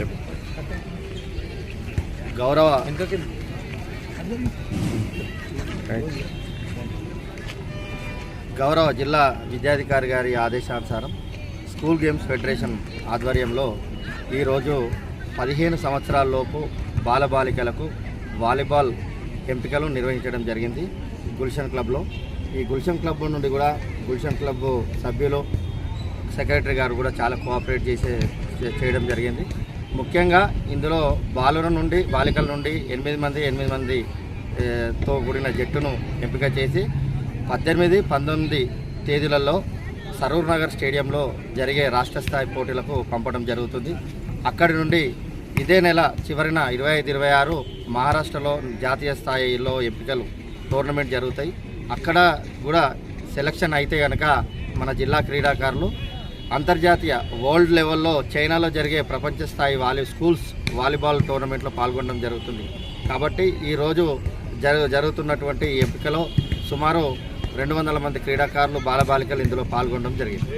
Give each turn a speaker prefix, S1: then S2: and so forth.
S1: చెప్పు.
S2: గౌరవ. గౌరవ జిల్లా విద్యాధికారి గారి ఆదేశానుసారం స్కూల్ గేమ్స్ ఫెడరేషన్ ఆధ్వర్యంలో ఈరోజు పదిహేను సంవత్సరాలలోపు బాలబాలికలకు వాలీబాల్ ఎంపికలు నిర్వహించడం జరిగింది గుల్షన్ క్లబ్లో. ఈ గుల్షన్ క్లబ్ నుండి కూడా గుల్షన్ క్లబ్ సభ్యులు సెక్రటరీ గారు కూడా చాలా కోఆపరేట్ చేసే చేయడం జరిగింది. ముఖ్యంగా ఇందులో బాలుర నుండి బాలికల నుండి ఎనిమిది మంది ఎనిమిది మంది తో కూడిన జట్టును ఎంపిక చేసి పద్దెనిమిది పంతొమ్మిది తేదీలలో సరూర్ నగర్ స్టేడియంలో జరిగే రాష్ట్ర స్థాయి పోటీలకు పంపడం జరుగుతుంది. అక్కడి నుండి ఇదే నెల చివరిన ఇరవై ఐదు ఇరవై ఆరు మహారాష్ట్రలో జాతీయ స్థాయిలో ఎంపికలు టోర్నమెంట్ జరుగుతాయి. అక్కడ కూడా సెలక్షన్ అయితే కనుక మన జిల్లా క్రీడాకారులు అంతర్జాతీయ వరల్డ్ లెవెల్లో చైనాలో జరిగే ప్రపంచ స్థాయి వాలీ స్కూల్స్ వాలీబాల్ టోర్నమెంట్లో పాల్గొనడం జరుగుతుంది. కాబట్టి ఈరోజు జరు జరుగుతున్నటువంటి ఎంపికలో సుమారు రెండు వందల మంది క్రీడాకారులు బాలబాలికలు ఇందులో పాల్గొనడం జరిగింది.